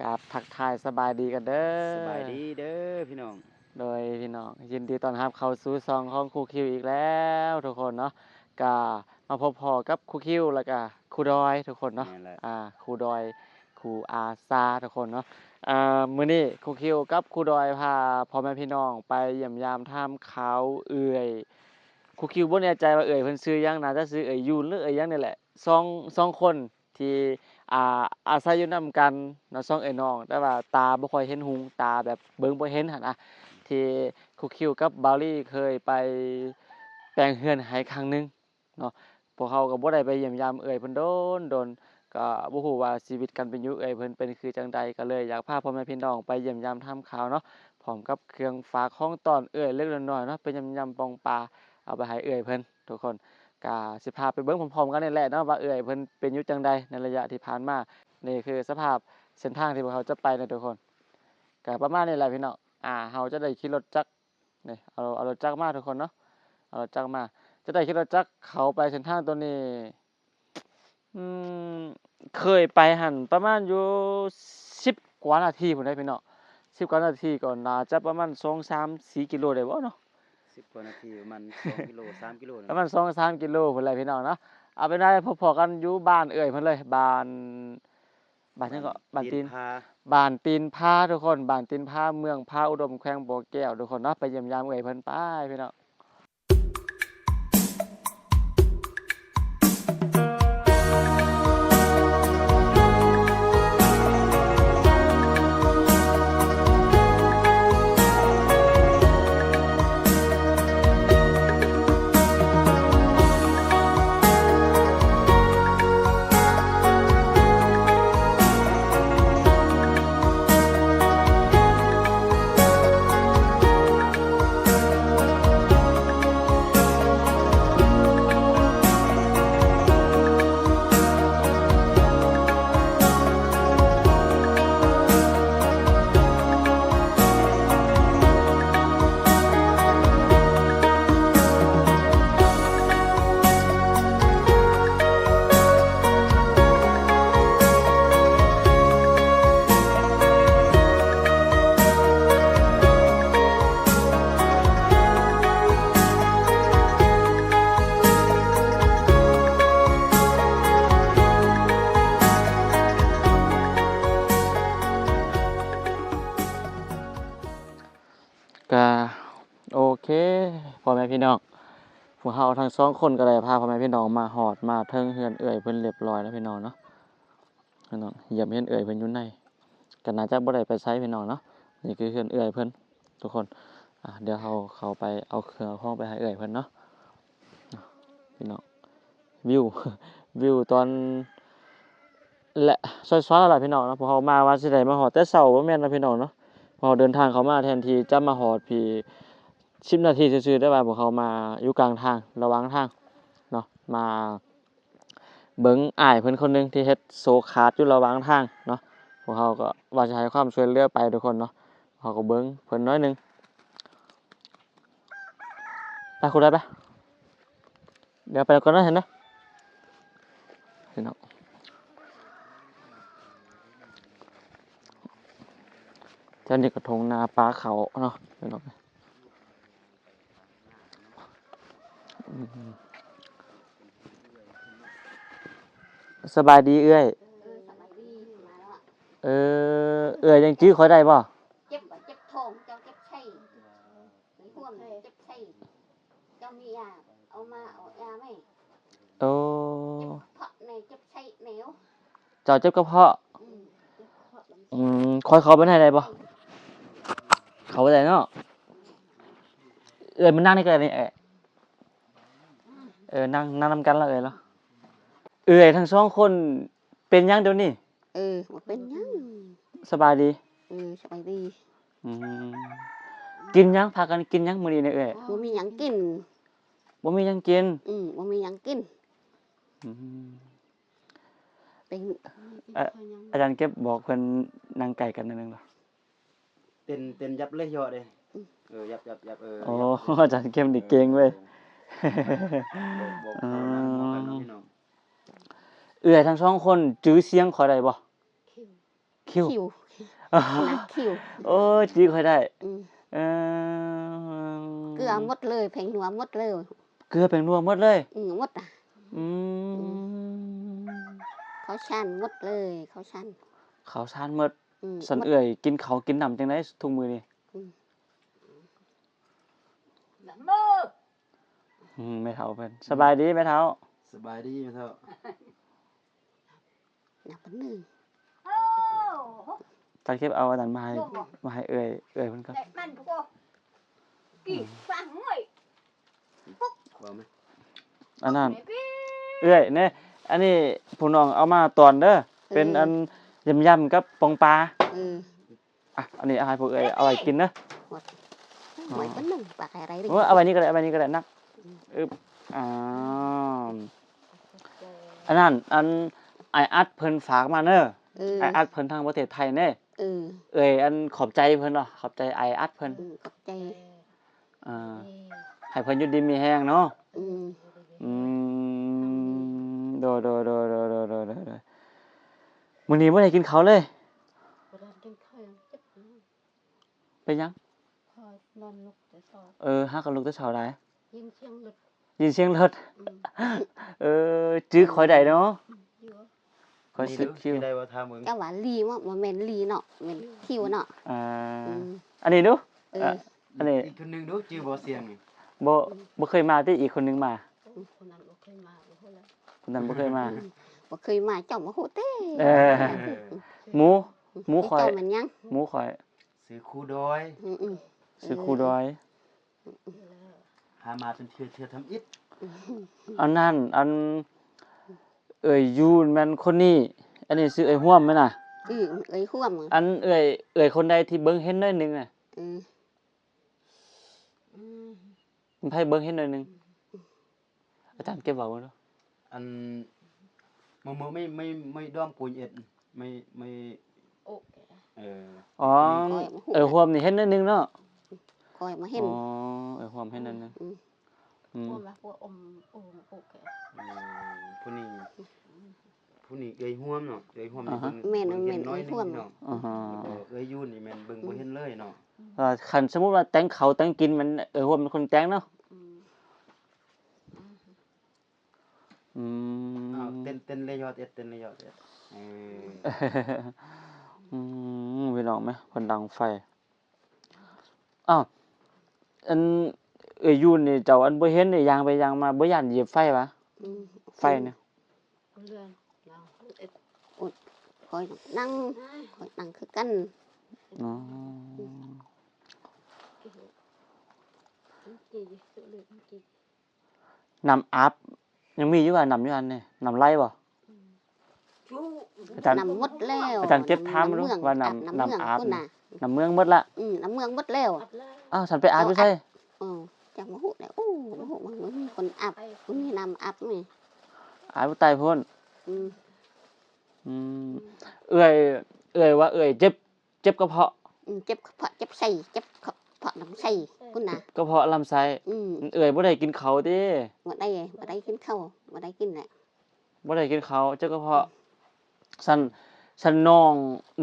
กับทักทายสบายดีกันเด้อสบายดีเด้อพี่น้อง โดยพี่น้องยินดีต้อนรับเข้าสู่ซองของครูคิวอีกแล้วทุกคนเนาะก็มาพบพอกับครูคิวแล้วก็ครูดอยทุกคนเนาะแม่นแหละอ่าครูดอยครูอาซาทุกคนเนาะอ่ามื้อนี้ครูคิวกับครูดอยพาพ่อแม่พี่น้องไปเยี่ยมยามท่ามเขาเอื่อยครูคิวบ่แน่ใจว่าเอ่ยเพิ่นซื้อหยังน่าจะซื้อเอ่ยยูนหรือเอ่ยหยังนี่แหละสองสองคนที่ อ่าอาศัยอยู่นํกันเนาะสองเอ่ยน้อง แต่ว่าตาบ่ค่อยเห็นหุงตาแบบเบิ่งบ่เห็นหั่นนะที่ครูคิวกับบาลี่เคยไปแปลงเฮือนให้ครั้งหนึงเนาะพวกเขาก็บ่ได้ไปเยี่ยมยามเอ่ยเพิ่นโดนโดนก็บ่ฮู้ว่าชีวิตการเป็นอยู่เอ่ยเพิ่นเป็นคือจังใดก็เลยอยากพาพ่อแม่พี่น้องไปเยี่ยมยามทำข่าวเนาะพร้อมกับเครื่องฝากของตอนเอ่ยเล็กๆน้อยเนาะเป็นยำยำปองปลาเอาไปให้เอ่ยเพิ่นทุกคน ก็สิพาไปเบิ่งพร้อมๆกันนี่แหละเนาะว่าเอ่ยเพิ่นเป็นยู่จังใดในระยะที่ผ่านมานี่คือสภาพเส้นทางที่พวกเขาจะไปนะทุกคนก็ประมาณนี้แหละพี่เน้องอ่าเฮาจะได้ขี่รถจักรนี่เอาเอารถจักรมาทุกคนเนาะเอารถจักรมา จะได้ขี่รถจักรเขาไปเส้นทางตัวนี้อืมเคยไปหันประมาณอยู่สิบกว่านาทีผมได้พี่เนาะสิบกว่านาทีก่อนน่าจะประมาณสองสามสี่กิโลได้บ่เนาะ สิบกว่านาทีประมันสองกิโลสามกิโลประมาณสองสามกิโลพุ่นเลยพี่น้องเนาะเอาไปได้พอๆกันอยู่บ้านเอ่ยเพิ่นเลยบ้านบ้านหยังก็บ้านตีนพาบ้านตีนพาทุกคนบ้านตีนพาเมืองพาอุดมแขวงบ่อแก้วทุกคนเนาะไปเยี่ยมยามเอ่ยเพิ่นไปพี่น้อง ก็โอเคพ่อแม่พี่น้องพวกเราทั้งสองคนก็ได้พาพ่อแม่พี่น้องมาหอดมาเทิงเฮือนเอื่อยเพิ่นเรียบร้อยแล้วพี่น้องเนาะพี่น้องเยี่ยมเฮือนเอื่อยเพิ่นอยู่ในก็น่าจะบ่ได้ไปไสพี่น้องเนาะนี่คือเฮือนเอื่อยเพิ่นทุกคนอะเดี๋ยวเราเข้าไปเอาเครื่องเอาของไปให้เอื่อยเพิ่นเนาะพี่น้องวิววิวตอนและซอยๆแล้วล่ะพี่น้องเนาะพวกเรามาว่าสิได้มาหอดแต่เช้าบ่แม่นนะพี่น้องเนาะ พอเดินทางเขามาแทนที่จะมาหอดพี่สิบนาทีซื่อๆได้ว่าพวกเขามาอยู่กลางทางระหว่างทางเนาะมาเบิ้งอ้ายเพิ่นคนหนึงที่เฮ็ดโซคาร์ดอยู่ระหว่างทางเนาะพวกเขาก็ว่าจะให้ความช่วยเหลือไปทุกคนเนาะเขาก็เบิ้งเพิ่นน้อยหนึงไปคุณได้ปะเดี๋ยวไปก่อนนะเห็นนะเห็นเนาะ จ้านี่กระทงนาปลาเขาเนาะเดี๋ยวเราไปอืมสบายดีเอ้ย เออสบายดีมาแล้วอะเออ เอ้ยยังจื้อคอยได้บ่เจ็บบ่เจ็บท้องเจ้าเจ็บไข้ในห่วงเจ็บไข้เจ้ามียาเอามาเอายาไหมโอ้เจ็บเพาะในเจ็บไข้เหนียวเจ้าเจ็บกระเพาะอืมเจ็บเพาะลำไส้อืมคอยเขาไปไหนได้บ่ เขาไปไหนเนาะเอ้ยมันนั่งนี่ก็ได้นี่เอ้ยเออนั่งนั่งนำกันแล้วเอ้ยเหรอเอ้ยทั้งสองคนเป็นหยังเดี๋ยวนี้เออมันเป็นหยังสบายดีเออสบายดีอืมกินหยังพากันกินหยังมื้อนี้เนี่ยเอ้ยบ่มีหยังกิน บ่มีหยังกินอืมบ่มีหยังกิน อืมเป็นเอ่ออาจารย์เก็บบอกเพิ่นนั่งไก่กันนิดนึงเหรอ เต้นเต้นยับเลยยอดเลยเออยับยับยับเออโอ้ยับอาจารย์เก็บนี่เก่งเว้ยบอกบอกเขานั่งมองกันเนาะพี่น้องเอื้อยทั้งสองคนจื้อเสียงขอยได้บ่คิวคิวคิวหนักคิวโอ้ยจีค่อยได้อืมเออเกลือหมดเลยแผงหัวหมดเลยเกลือเป็นนัวหมดเลยอืมหมดอะอืมเขาชันหมดเลย เขาชันเขาวสารหมด อืมสันหมดเอื่อยกินเขาวกินน้ำจังได๋ทุกมื้อนี่ละเมืออืมแม่เฒ่าเพิ่นสบายดีแม่เฒ่าสบายดีไหมเท่าหนักปานหนึงโอ้ตัดคลิปเอาอันนั้นมาให้โหบอกมาให้เอื่อยเอื่อยเพิ่นก็แต่มันพวกกี่ฟังเงยว่าไหมอันนั้นไม่พี่เอื่อยเนี่ยอันนี้ผู้น้องเอามาตอนเด้อเป็นอัน ยำยำกับปองปลาอันนี้อาหารพวกเอ้ยเอาไว้กินเนอะหอยกัหนึ่งปากอะไรดิเอาไว้นี่ก็ได้เอาไว้นี่ก็ได้นักอึบอ่าอันนั้นอันไออัดเพิ่นฝากมาเนอะไออัดเพิ่นทางประเทศไทยเน่เอ้ยอันขอบใจเพิ่นเนาะขอบใจไออัดเพิ่นขอบใจอ่าให้เพิ่นยุดดีมีแห้งเนาะอืมโดโดโดโดโดโดโด มื้อนี้บ่ได้กินข้าวเลยบ่ได้กินข้าวเจ็บเป็นหยังคอยนอนลุกแต่สอบเออฮักกับลูกแตะเช้าได้ยินเสียงหลุดยินเสียงรถอืมเออจื้อข่อยได้เนาะอยู่ข่อยสึกคิวนี่ได้ว่าทามึงเจ้าว่าลีว่าบ่แม่นลีเนาะแม่นคิวเนาะอ่าอืมอันนี้ดูเออะออันนี้อีกคนหนึงดูจื้อบ่เสียงนี่บ่บ่เคยมาที่อีกคนนึงมาคนนั้นบ่เคยมาบ่ฮู้แล้วคนนั้นบ่เคยมา บ่เคยมาเจ้ามาฮู้เต้เออเออ หมู หมูข่อย เจ้ามันยังหมูข่อยซื้อคู่ดอยอืมอืมซื้อคูดอย หามาเป็นเทื่อเทื่อทำอิฐอันนั้นอัน เอ่ยยูนแม่นคนนี้ อันนี้ซื้อเอ่ยห่วมแม่นน่ะอืมเอ้ยห่วมอันเอ่ยเอ่ยคนใดที่เบิ่งเห็นหน้อยหนึงน่ะอืมอืมมันไผเบิ่งเห็นหน้อยหนึงอาจารย์เก็บเว้าบ่เนาะอัน มือมือไม่ไม่ไม่ด้อมปูนเอ็ดไม่ไม่โอ้เอออ๋อเอ่ยห่วมนี่เห็นหน้อยหนึงเนาะคอยมาเห็นอ๋อเอ่ยห่วมเห็นหน้อยหนึงอืมอืมพวกมาพวกอมโอ้โอ้แกเออผู้นี้ผู้นี้เอ้ยห่วมเนาะเอ้ยห่วมนี่อ่าฮะเบิ่งแม่นเบิ่งแม่เห็นนน้อยเอ้ยหนึห่วมงเนาะอ่าฮะเออเอ้ยยูนนี่แม่นเบิ่งบ่เห็นเลยเนาะว่าคันสมมุติว่าแต่งเขาแต่งกินมันเอ่ยห่วมเป็นคนแต่งเนาะ อืม อืม อ้าว เต้นเต้นเลยยอดเอ็ดเต้นเลยยอดเอ็ดเอออืมพี่น้องไหมคนดังไฟอ้าวอันเอ้ยยูนนี่เจ้าอันบ่เห็นนี่ยางไปยางมาบ่ย่านเหยียบไฟวะอืมไฟเนี่ยเรื่องเราเอ็ดคอยนั่งคอยนั่งคือกันอ๋อกี่สุดเลยกี่น้ำอาบ ยังมีอยู่ว่าน้ำอยู่อันนี่น้ำไหลบ่ชูอาจารย์น้ำหมดแล้วอาจารย์เก็บถามมาดูเมืองว่าน้ำอาบน้ำน้ำเมืองอาบพุ่นน่ะน้ำเมืองหมดละอืมน้ำเมืองหมดแล้วอัดแล้วอ้าวฉันไปอาบอยู่ไสเออจังมาฮู้แล้วโอ้มาฮู้มันมีคนอาบไปคุณมีน้ำอาบไหมอาบอยู่ใต้พุ่นอืมอืมเอื้อย เอื้อยว่า เอื้อยเจ็บ เจ็บกระเพาะอืมเจ็บกระเพาะเจ็บไส้เจ็บกระ เพาะลำไส้พุ่นน่ะกระเพาะลำไส้อืมเอื้อยบ่ได้กินข้าวติบ่ได้บ่ได้กินข้าวบ่ได้กินแหละบ่ได้กินข้าวเจ็บกระเพาะฉันฉันน้อง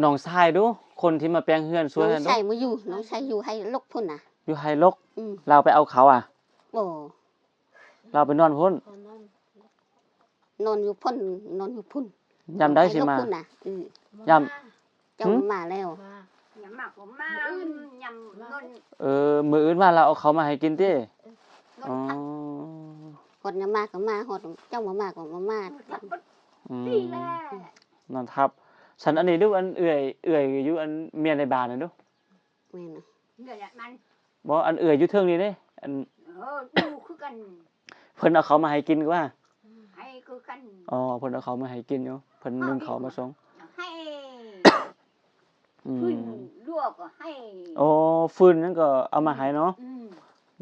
น้องชายดู คนที่มาแปลงเฮือนช่วยน้กัอนงดูชายมาอยู่น้องชายอยู่ให้ลกพุ่นน่ะอยู่ไฮลกอืมเราไปเอาเขาอะโอ้เราไปนอนพุ่นคนนั้นนอนอยู่พุ่นนอนอยู่พุ่นยามได้สิให้ลกมาพุ่นน่ะอืมย่เจ้าหืมมาแล้ว มายำหมักผมมาอื่นยำนนเออ มื้ออื่นมาเราเอาเขามาให้กินตินอ๋อทักหดจะมาก็มาหดเจ้ามามาก็มามาทักปุ๊บอืมดีแหละนอนทับ ฉันอันนี้ดูอันเอื่อยเอื่อยอยู่อันเมียในบ้านน่ะดูแม่น่ะเดี๋ยวมันบ่อันเอื่อยอยู่เทิงนี่เด้อันเออดูคือกันเพิ่นเอาเขามาให้กินก็ว่าให้คือกันอ๋อเพิ่นเอาเขามาให้กินอยู่เพิ่นนึ่งเขาวมาส่ง ฟืนลวกก็ให้โอ้ฟืนนั่นก็เอามาให้เนาะ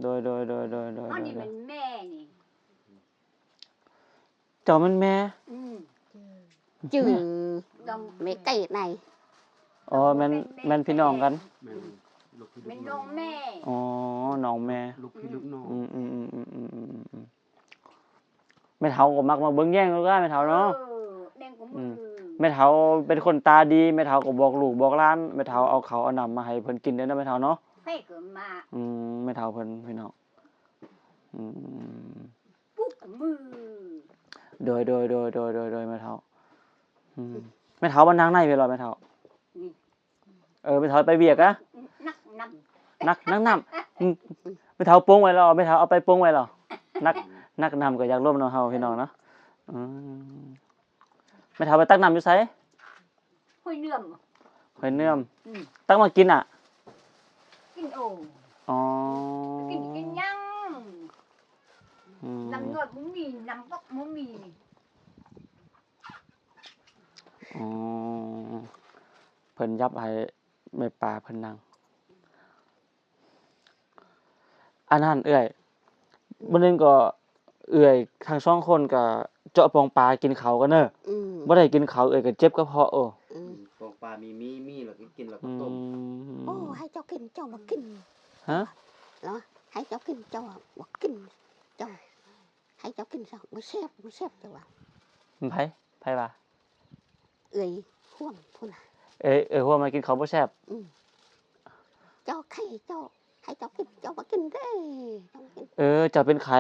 โดยโดยโดยโดยโดยอันนี้มันแม่นี่เจ้ามันแม่จือไม่ใก่ไหนอ๋อแม่นแม่นพี่น้องกันแม่นน้องแม่อ๋อน้องแม่ลูกพี่ลูกน้องอืมอืมอืมอืมอืมอืมแม่เท่าก็มักมาเบิ้งแย่งแล้วก็แม่เท่าเนาะแม่ก็มือ แม่เฒ่าเป็นคนตาดีแม่เฒ่าก็บอกลูกบอกหลานแม่เฒ่าเอาข้าวเอาน้ำมาให้เพิ่นกินเด้อนะแม่เฒ่าเนาะให้เกิดมาอืมแม่เฒ่าเพิ่นพี่น้องอืมปุ๊บมือโดยโดยโดยโดยโดยโดยแม่เฒ่าอืมแม่เฒ่าบ้านนางในเพิ่นเหรอแม่เฒ่านี่เออแม่เฒ่าไปเวียกอะนักนนักนักน้ำอืมแม่เฒ่าโปงไว้แล้วแม่เฒ่าเอาไปโปงไว้แล้วนักนักน้ำก็อยากร่วมน้องเฮาพี่น้องเนาะอืม แม่เฒ่าไปตักน้ำอยู่ไสำห้อยเนื่อมหอยเนื่อม อืมตักมากินอะ กินโอ่อ๋อกินกินยังอืมน้ำนวดมึงมีน้ำบกมึงมีอ๋อเพิ่นยับให้แม่ปลาเพิ่นนั่งอันนั้นเอื้อยบ่นึงก็เอื้อยทั้งสองคนก็ เจาะปองปลากินเขาวกันเด้ออืมบ่ได้กินเขาวเอื้อยก็เจ็บกระเพาะโอ้อืมปองปลามีมีมีแล้วก็กินแล้วก็อืต้มมโอ้ให้เจ้ากินเจ้าบ่กินฮะเนาะให้เจ้ากินเจ้าบ่กินเจ้าให้เจ้ากินซะบ่แซ่บบ่แซ่บเจ้าว่ามันไผไผว่าเอ้ยห่วงพุ่นน่ะ เอ้ยเอ้ยหัวมากินข้าวบ่แซ่บเจ้าไข่เจ้าให้เจ้ากินเจ้าบ่กินเด้เจ้าบ่กินเออเจะเป็นไข้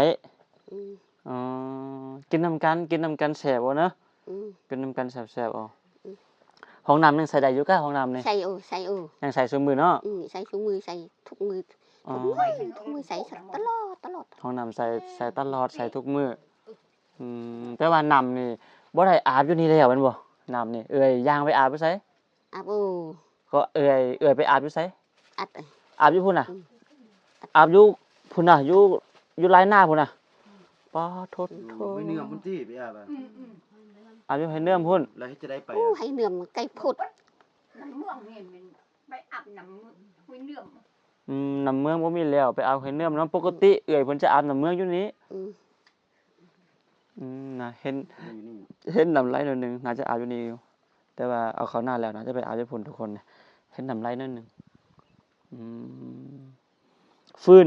อืม อ๋อ กินนำกัน กินนำกันแซ่บบ่เนาะ อืมกินนำกันแซ่บๆเอ๋ออืมห้องน้ำยังใส่ได้อยู่กะห้องน้ำนี่ใส่โอใส่โอยังใส่ซุมือเนาะอืมใส่ถุงมือใส่ทุกมืออ๋อทุกมือทุกมือใส่ตลอดตลอดห้องน้ำใส่ใส่ตลอดใส่ทุกมื้ออืมแต่ว่าน้ำนี่บ่ได้อาบอยู่นี่แล้วแม่นบ่น้ำนี่เอ้ยย่างไปอาบอยู่ไสอาโบก็เอ้ยเอ้ยไปอาบอยู่ไสอัดเอ้ยอาบอยู่พุ่นน่ะอืม อาบอยู่พุ่นน่ะอยู่อยู่ลายหน้าพุ่นน่ะ ปาโทษโทไม่เนื้อพุ่นที่ไปอะบ่ะอืมอืมอาบอยู่ให้เนื่อมพุ่นแล้วเฮ็ดจะได้ไปโอ้อะให้เนื่อมไก่พุดน้ำม่วงเนี่ยมันไปอาบน้ำห้อยเนื่อมอืมน้ำเมืองบ่มีแล้วไปอาบให้เนื่อมเนาะปกติเอ้ยเพิ่นจะอาบน้ำเมืองอยู่นี้อืมอืมน่ะเห็นอยู่นี่เห็นน้ำไหลหน่อยหนึงน่าจะอาบอยู่นี่อยู่แต่ว่าเอาเขาหน้าแล้วน่าจะไปอาบญี่ปุ่นทุกคนเนี่ยเห็นน้ำไหลหนิดนึงอืมฟืน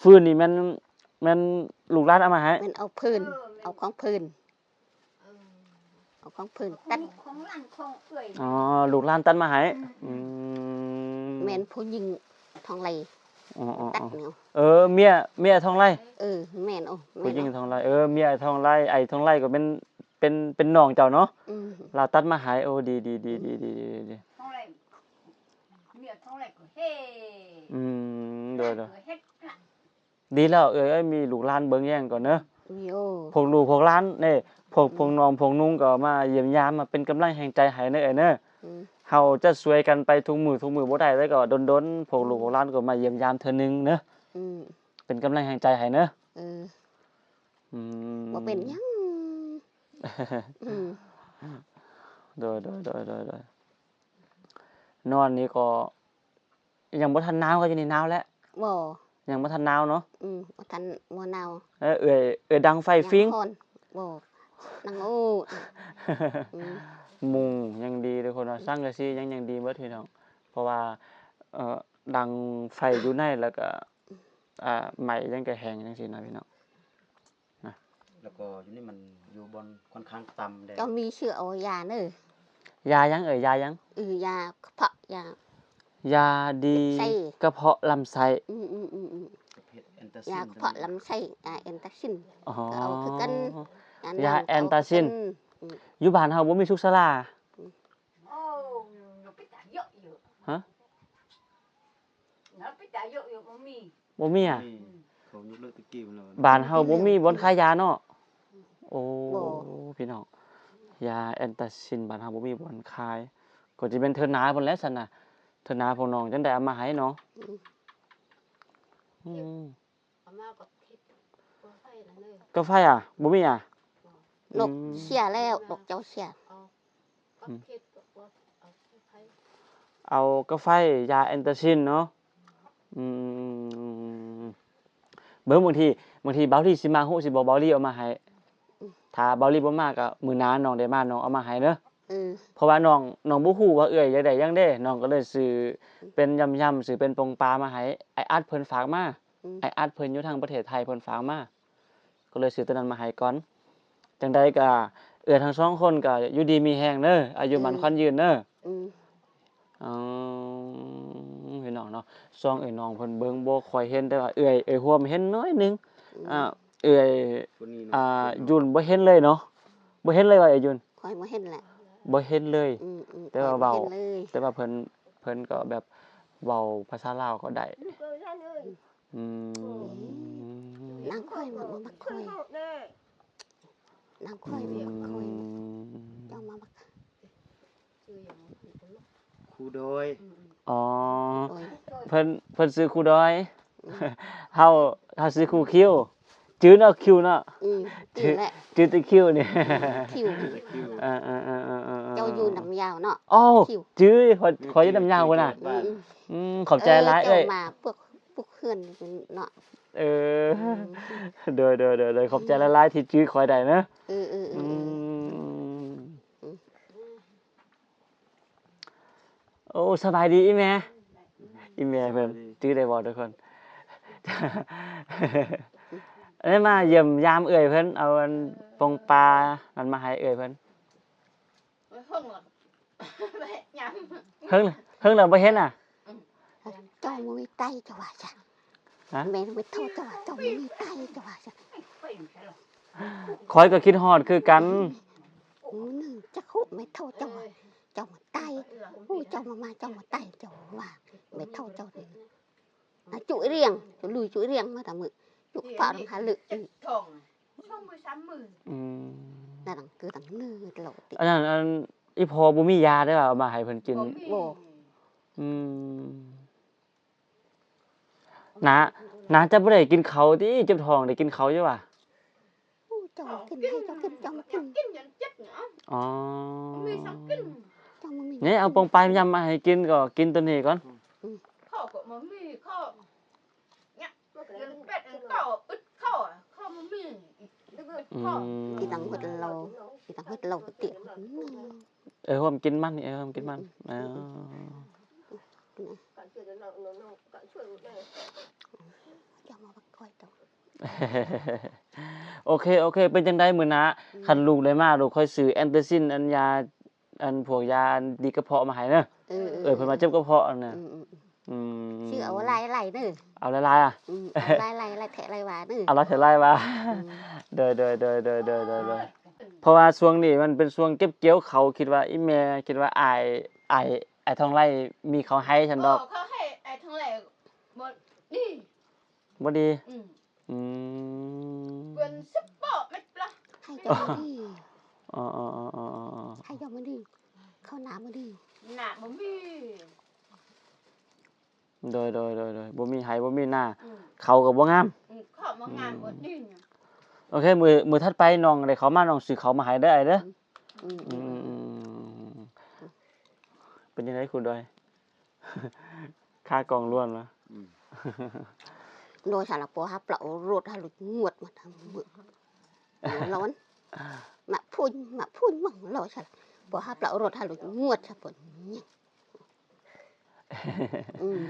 ฟืนนี่มัน มันลูกหลานเอามาให้มันเอาพื้น เออเอาของพื้นเออเอาของพื้นตัตัดดของหลังของเอื่อยอ๋อลูกหลานตันมาให้อืมแม่นผู้หญิงทองไหลอ๋ออ๋อตัดอ๋อเนี่ยเออเมียเมียทองไร่เออแม่นโอ้แม่ผู้นหญิงเอาทองไร่เออเมียทองไร่ไอ้ทองไร่ก็เป็นเป็นเป็นน้องเจ้าเนาะอืมเราตัดมาให้โอ้ดีดีดีดีดีดีดีเท่าไหรเมียเท่าไหรก็เฮ้อืมเดี๋ยวเดี๋ยวเฮ็ดละ ดีแล้วเอ้ยเอ้ยมีลูกหลานเบิ่งแย่งก่อนเนอะวิโอพวกลูกพวกหลานนี่พวกพวกน้องพวกนุ่งก็มาเยี่ยมยามมาเป็นกำลังแห่งใจให้เนอะเอ้ยเนอะอืมเฮาจะช่วยกันไปทุกมื้อทุกมื้อบ่ได้แล้วก็ดนๆพวกลูกพวกหลานก็มาเยี่ยมยามเทื่อนึงเนอะอืมเป็นกำลังแห่งใจให้เนอะเอออืมบ่เป็นหยังอืมโดยโดยโดยโดยโดยนอนนี่ก็ยังบ่ทันหนาวก็อยู่นี่หนาวแล้วบ่ ยังบ่ทันหนาวเนาะอืมบ่ทันบ่นาวเอ้ยเอ้ยเอ้ยดังไฟฟิงยังพอนบ่นังโอ้อืมมุงยังดีทุกคนเนาะสร้างกะสียังยังดีเบิดพี่น้องเพราะว่าเอ่อดังไฟอยู่ในแล้วก็อ่าไหม้ยังก็แห้งจังซี่นะพี่น้องแล้วก็อยู่นี่มันอยู่บนค่อนข้างต่ำแดดเจ้ามีชื่อเอายาเด้อยายังเอ่ยยายังเออยากระเพาะยา ยาดีไส้ กระเพาะลำไส้อืมอืมอืมอืมประเภทแอนตาซินยากระเพาะลำไส้ยาแอนตาซิน อ๋อ ก็เอาคือกัน ยาแอนตาซินอยู่บ้านเฮาบ่มีทุกศาลาโอ้หนูไปตายเยอะอยู่ฮะหนูไปตายเยอะอยู่บ่มีบ่มีอะนี่เขายกเลิกตะกี้มันแล้วบ้านเฮาบ่มีบ่อนขายยาเนาะโอ้บ่ พี่น้องยาแอนตาซินบ้านเฮาบ่มีบ่อนขายก็สิเป็นเทื่อหนาพุ่นแหล้วซั่นน่ะ เทื่อหนาพวกน้องจังได้เอามาให้เนาะอืมเอามาก็คิดว่าไฟนั่นเลยกาแฟอะบ่มีอะนกอืมเสียแล้วนกเจ้าเสียเอาก็คิดว่าเอาไฟเอากาแฟยาแอนตาซินเนาะอืมเบิ่งบางทีบางทีเบาลี่สิมาฮู้สิบ่เบาลี่เอามาให้ถ้าเบาลี่บ่มาก็มื้อหน้าน้องได้มาน้องเอามาให้เด้อเออเพราะว่าน้องน้องบ่ฮู้ว่าเอื้อยอยากได้หยังเด้น้องก็เลยซื้อเป็นยำๆซื้อเป็นปงปลามาให้ไอ้อัดเพิ่นฝากมาอืมไอ้อัดเพิ่นอยู่ทางประเทศไทยเพิ่นฝากมาก็เลยซื้อตัวนั้นมาให้ก่อนจังใดก็เอยทั้งสองคนก็อยู่ดีมีแฮงเด้ออายุมันอืมขวัญยืนเด้อ อืมอ๋อพี่น้องเนาะซองเอ้ยน้องเพิ่นเบิ่งบ่ค่อยเห็นแต่ว่าเอื้อยเอ้ยร่วมเห็นน้อยหนึงอ่าเอื้อยคนนี้เนะอ่ายุนบ่เห็นเลยเนาะบ่เห็นเลยว่าเอ้ยยุนคอยมาเห็นแหละ บ่เห็นเลย อืมอืมแต่ว่าข้อยเบาห็นเลยแต่ว่าเพิ่นเพิ่นก็แบบเว้าภาษาลาวก็ได้ลูกเอ้ยท่านเอ้ยอืมนางคอยมามาบักคอยเด้อนางคอยมาบักคอยเจ้ามาบักชื่อหยังมันก็ลูกครูโดยอืมอ๋อคอยเพิ่นเพิ่นซื้อครูดอยเฮาเฮาซื้อครูคิว จื้อเนาะคิวเนาะอืมถืนี่อแหละจื้อแตะคิวนี่คิวคิวเออๆๆๆๆเจ้าอยู่น้ำยาวเนาะอ้าวคิวจื้อขอขอยืดน้ำยาวกว่าน่ะอืมอืมขอบใจหลายเอ้ยจ้มาพวกพวกเพื่อนเนาะเออเด้อเด้อเด้อเด้อขอบใจหลายๆที่จื้อคอยได้นะเออเออเออือเออมโอ้สบายดีอีแม่อีแม่เพิ่นจื้อได้บ่ทุกคน อันนี้มาเยี่ยมยามเอ่ยเพิ่นเอาอันปงปลานั่นมาให้เอ่ยเพิ่นไม่เพิ่งหรอกแม่ยำเฮิงเฮิงเราบ่เห็นอะเจ้ามันมีไตเจ้าว่าจ้ะฮะแม่ไม่โทษเจ้าว่าเจ้ามันมีไตเจ้าว่าจ้ะเป็นใช่หรอคอยก็คิดฮอดคือกันหนูหนึ่งจะคุไม่โทษเจ้าว่าเจ้ามาไตอู้เจ้ามามาเจ้ามาไตเจ้าว่าไม่โทษเจ้าเลยอะจุยเรียงจุลุยจุยเรียงมาแต่มือ จุป่าดังหาลึกเจ็ดทองช่องมือสามมืออืมนั่นดังคือดังนืดโหลติอันนั้นอันอีพอบ่มียาได้อเอามาให้เพิ่นกินโอ้อืมน้าน้าจะบ่ได้กินเขาวติเจ็บท้องได้กินเขาวอยู่ว่ะอู้เจ้ามากินให้เจ้ากินเจ้ามากินกินยันเจ็บเนาะอ๋อมีสักกินเจ้ามามีนี่เอาปงปลายยำมาให้กินก็กินตัวนี้ก่อน ข้อก็มันมีข้อเนี่ยเงินเป็ดเงินเก่าอึดข้อข้อมันมีอีก อืม ที่ดังหดเราที่ดังหดเราติเออผมกินมันนี่เออผมกินมันเออก่อนช่วยน้องน้องก่อนช่วยได้เจ้ามาบักคอยเจ้าโอเคโอเค เป็นจังได๋มื้อนะคันลูกได้มาลูกค่อยซื้อแอนเตซินอันยาอันพวกยาอันดีกระเพาะมาให้เด้อเออเออเพิ่นมาเจ็บกระเพาะอันน่ะ อืมอืมอืมชื่อเอาอะไรอะไรเด้อเอาหลายๆอะอืมอะไรอะไรอะไรแทะอะไรวะเด้อเอาละเท่าไหร่วะเด้อเด้อเด้อเด้อเด้อเด้อเด้อเพราะว่าช่วงนี้มันเป็นช่วงเก็บเกี่ยวเขาวคิดว่าอีแม่คิดว่าอายอายอายทองไร่มีเขาให้ฉันดอกเขาให้ไอ้ทั้งแหล่หมดนี่บ่ดีอืมอืมเงินสิบปอไม่ปลาให้เจ้ามาดีอ๋ออ๋ออ๋ออ๋ออ๋อให้เจ้ามาดีเข้าน้ำมาดีหนามันมี โดยโดยโดยโดยบ่มีไห้บ่มีหน้า อืมเขาก็บ่งาม อืมข้อมางานหมดนี่เนี่ย โอเค มือมือถัดไปน้องได้เขามาน้องสิเขามาให้ได้เด้ออืมอืมเป็นยังไงคุณดอย ค่ากองล้วนวะอืม โดยสารพัดฮับเปล่ารถฮัลุงวดมาทำมือร้อนมาพูนมาพูนมั่งเราสารพัดฮับเปล่ารถฮัลุงวดสะปนอืม